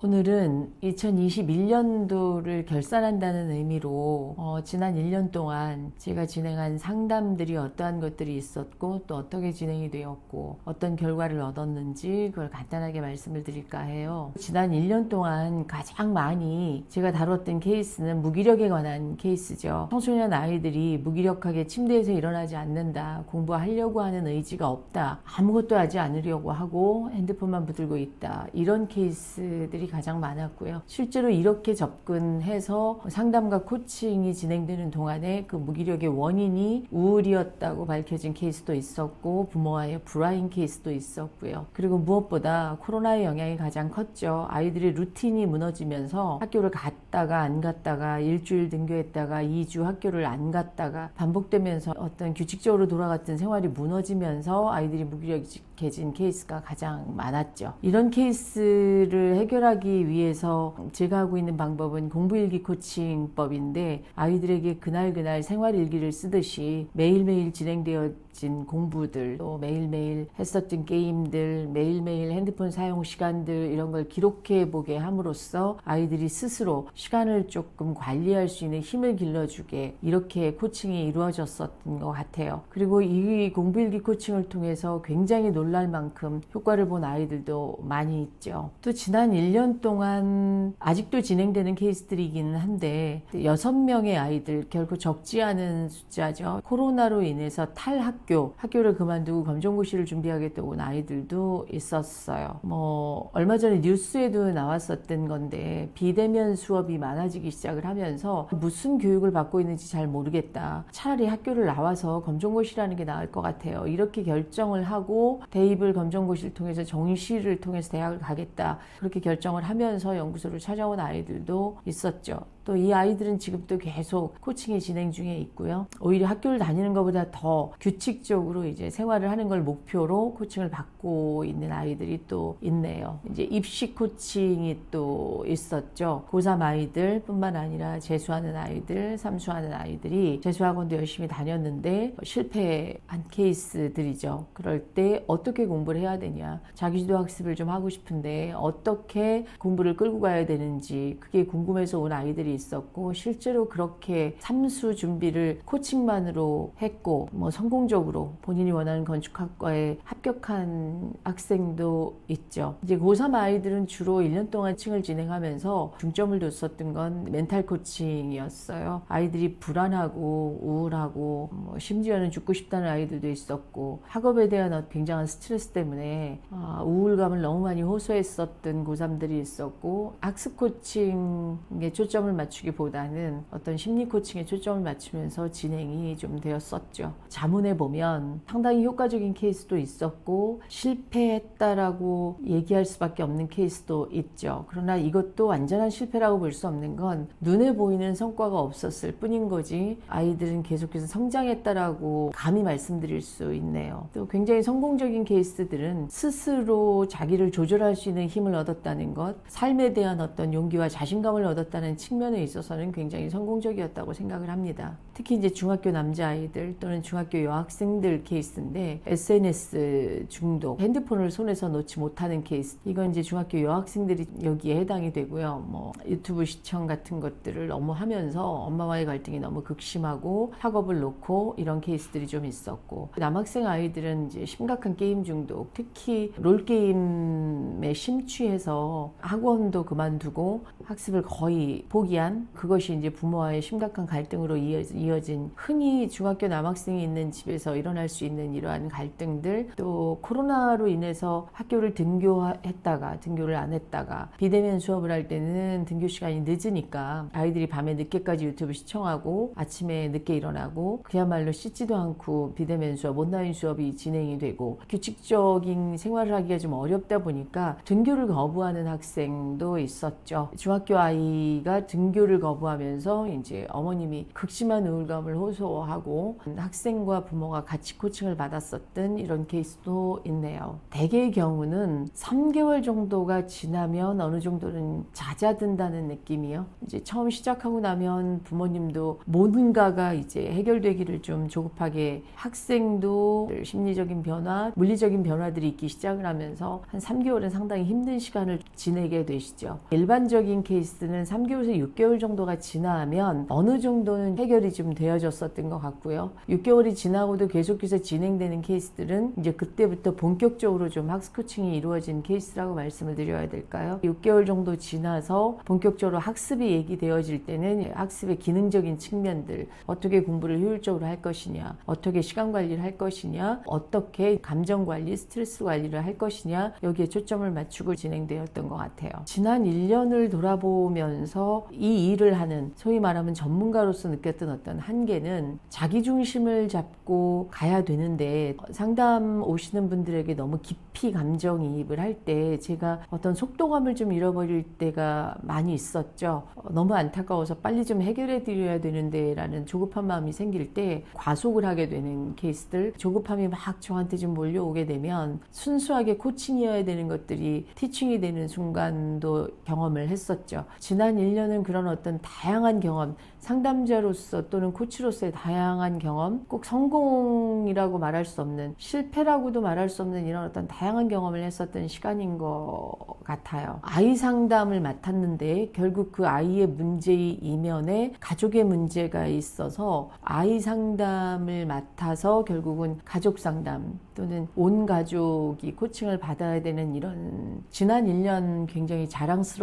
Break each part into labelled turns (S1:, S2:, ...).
S1: 오늘은 2021년도를 결산한다는 의미로 어, 지난 1년 동안 제가 진행한 상담들이 어떠한 것들이 있었고 또 어떻게 진행이 되었고 어떤 결과를 얻었는지 그걸 간단하게 말씀을 드릴까 해요. 지난 1년 동안 가장 많이 제가 다뤘던 케이스는 무기력에 관한 케이스죠. 청소년 아이들이 무기력하게 침대에서 일어나지 않는다. 공부하려고 하는 의지가 없다. 아무것도 하지 않으려고 하고 핸드폰만 붙들고 있다. 이런 케이스들이 가장 많았고요. 실제로 이렇게 접근해서 상담과 코칭이 진행되는 동안에 그 무기력의 원인이 우울이었다고 밝혀진 케이스도 있었고 부모와의 불화인 케이스도 있었고요. 그리고 무엇보다 코로나의 영향이 가장 컸죠. 아이들의 루틴이 무너지면서 학교를 갔다가 안 갔다가 일주일 등교했다가 2주 학교를 안 갔다가 반복되면서 어떤 규칙적으로 돌아갔던 생활이 무너지면서 아이들이 무기력해진 케이스가 가장 많았죠. 이런 케이스를 해결하기 위해서 제가 하고 있는 방법은 공부일기 코칭법인데 아이들에게 그날그날 생활일기를 쓰듯이 매일매일 진행되어진 공부들 또 매일매일 했었던 게임들 매일매일 핸드폰 사용 시간들 이런 걸 기록해 보게 함으로써 아이들이 스스로 시간을 조금 관리할 수 있는 힘을 길러주게 이렇게 코칭이 이루어졌었던 것 같아요. 그리고 이 공부일기 코칭을 통해서 굉장히 놀랄 만큼 효과를 본 아이들도 많이 있죠. 또 지난 1년 동안 아직도 진행되는 케이스들이기는 한데 여섯 명의 아이들 결코 적지 않은 숫자죠. 코로나로 인해서 탈학교, 학교를 그만두고 검정고시를 준비하겠다고 온 아이들도 있었어요. 뭐 얼마 전에 뉴스에도 나왔었던 건데 비대면 수업이 많아지기 시작을 하면서 무슨 교육을 받고 있는지 잘 모르겠다. 차라리 학교를 나와서 검정고시라는 게 나을 것 같아요. 이렇게 결정을 하고 대입을 검정고시를 통해서 정시를 통해서 대학을 가겠다. 그렇게 결정을 하면서 연구소를 찾아온 아이들도 있었죠. 또 이 아이들은 지금도 계속 코칭이 진행 중에 있고요. 오히려 학교를 다니는 것보다 더 규칙적으로 이제 생활을 하는 걸 목표로 코칭을 받고 있는 아이들이 또 있네요. 이제 입시 코칭이 또 있었죠. 고3 아이들 뿐만 아니라 재수하는 아이들, 삼수하는 아이들이 재수학원도 열심히 다녔는데 실패한 케이스들이죠. 그럴 때 어떻게 공부를 해야 되냐. 자기주도 학습을 좀 하고 싶은데 어떻게 공부를 끌고 가야 되는지 그게 궁금해서 온 아이들이 있었고 실제로 그렇게 삼수 준비를 코칭만으로 했고 뭐 성공적으로 본인이 원하는 건축학과에 합격한 학생도 있죠. 이제 고3 아이들은 주로 1년 동안 층을 진행하면서 중점을 뒀었던 건 멘탈 코칭이었어요. 아이들이 불안하고 우울하고 뭐 심지어는 죽고 싶다는 아이들도 있었고 학업에 대한 어- 굉장한 스트레스 때문에 아, 우울감을 너무 많이 호소했었던 고3들이 있었고 학습 코칭에 초점을 맞추기보다는 어떤 심리 코칭에 초점을 맞추면서 진행이 좀 되었었죠. 자문해 보면 상당히 효과적인 케이스도 있었고 실패했다라고 얘기할 수밖에 없는 케이스도 있죠. 그러나 이것도 완전한 실패라고 볼 수 없는 건 눈에 보이는 성과가 없었을 뿐인 거지 아이들은 계속해서 성장했다라고 감히 말씀드릴 수 있네요. 또 굉장히 성공적인 케이스들은 스스로 자기를 조절할 수 있는 힘을 얻었다는 것, 삶에 대한 어떤 용기와 자신감을 얻었다는 측면에 있어서는 굉장히 성공적이었다고 생각을 합니다. 특히 이제 중학교 남자아이들 또는 중학교 여학생들 케이스인데 SNS 중독, 핸드폰을 손에서 놓지 못하는 케이스. 이건 이제 중학교 여학생들이 여기에 해당이 되고요. 뭐 유튜브 시청 같은 것들을 너무 하면서 엄마와의 갈등이 너무 극심하고 학업을 놓고 이런 케이스들이 좀 있었고 남학생 아이들은 이제 심각한 게임 중독, 특히 롤 게임에 심취해서 학원도 그만두고 학습을 거의 포기 한 그것이 이제 부모와의 심각한 갈등으로 이어진, 흔히 중학교 남학생이 있는 집에서 일어날 수 있는 이러한 갈등들 또 코로나로 인해서 학교를 등교했다가 등교를 안 했다가 비대면 수업을 할 때는 등교 시간이 늦으니까 아이들이 밤에 늦게까지 유튜브 시청하고 아침에 늦게 일어나고 그야말로 씻지도 않고 비대면 수업 온라인 수업이 진행이 되고 규칙적인 생활을 하기가 좀 어렵다 보니까 등교를 거부하는 학생도 있었죠. 중학교 아이가 등교 등교를 거부하면서 이제 어머님이 극심한 우울감을 호소하고 학생과 부모가 같이 코칭을 받았었던 이런 케이스도 있네요. 대개의 경우는 3개월 정도가 지나면 어느 정도는 잦아든다는 느낌이요. 이제 처음 시작하고 나면 부모님도 뭔가가 이제 해결되기를 좀 조급하게 학생도 심리적인 변화, 물리적인 변화들이 있기 시작을 하면서 한 3개월은 상당히 힘든 시간을 지내게 되시죠. 일반적인 케이스는 3개월에서 6 개월 정도가 지나면 어느 정도는 해결이 좀 되어졌었던 것 같고요. 6개월이 지나고도 계속해서 진행되는 케이스들은 이제 그때부터 본격적으로 좀 학습 코칭이 이루어진 케이스라고 말씀을 드려야 될까요? 6개월 정도 지나서 본격적으로 학습이 얘기되어질 때는 학습의 기능적인 측면들, 어떻게 공부를 효율적으로 할 것이냐, 어떻게 시간 관리를 할 것이냐, 어떻게 감정 관리, 스트레스 관리를 할 것이냐, 여기에 초점을 맞추고 진행되었던 것 같아요. 지난 1년을 돌아보면서 이 일을 하는 소위 말하면 전문가로서 느꼈던 어떤 한계는 자기 중심을 잡고 가야 되는데 상담 오시는 분들에게 너무 깊이 감정이입을 할 때 제가 어떤 속도감을 좀 잃어버릴 때가 많이 있었죠. 어, 너무 안타까워서 빨리 좀 해결해 드려야 되는데 라는 조급한 마음이 생길 때 과속을 하게 되는 케이스들 조급함이 막 저한테 좀 몰려오게 되면 순수하게 코칭이어야 되는 것들이 티칭이 되는 순간도 경험을 했었죠. 지난 1년은 그런 어떤 다양한 경험, 상담자로서 또는 코치로서의 다양한 경험, 꼭 성공이라고 말할 수 없는 실패라고도 말할 수 없는 이런 어떤 다양한 경험을 했었던 시간인 것 같아요. 아이 상담을 맡았는데 결국 그 아이의 문제의 이면에 가족의 문제가 있어서 아이 상담을 맡아서 결국은 가족 상담 또는 온 가족이 코칭을 받아야 되는 이런 지난 1년 굉장히 자랑스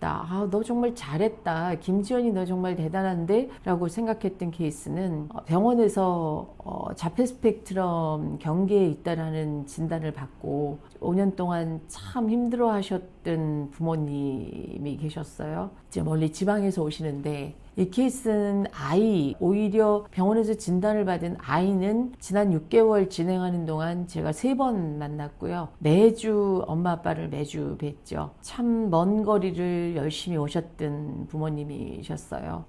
S1: 럽다. 아, 너 정말 잘했다. 김지연이 너 정말 대단한데? 라고 생각했던 케이스는 병원에서 어, 자폐 스펙트럼 경계에 있다라는 진단을 받고 5년 동안 참 힘들어 하셨 던 부모님이 계셨어요. 이제 멀리 지방에서 오시는데 이 케이스는 아이, 오히려 병원에서 진단을 받은 아이는 지난 6개월 진행하는 동안 제가 세 번 만났고요. 매주 엄마 아빠를 매주 뵀죠. 참 먼 거리를 열심히 오셨던 부모님이셨어요.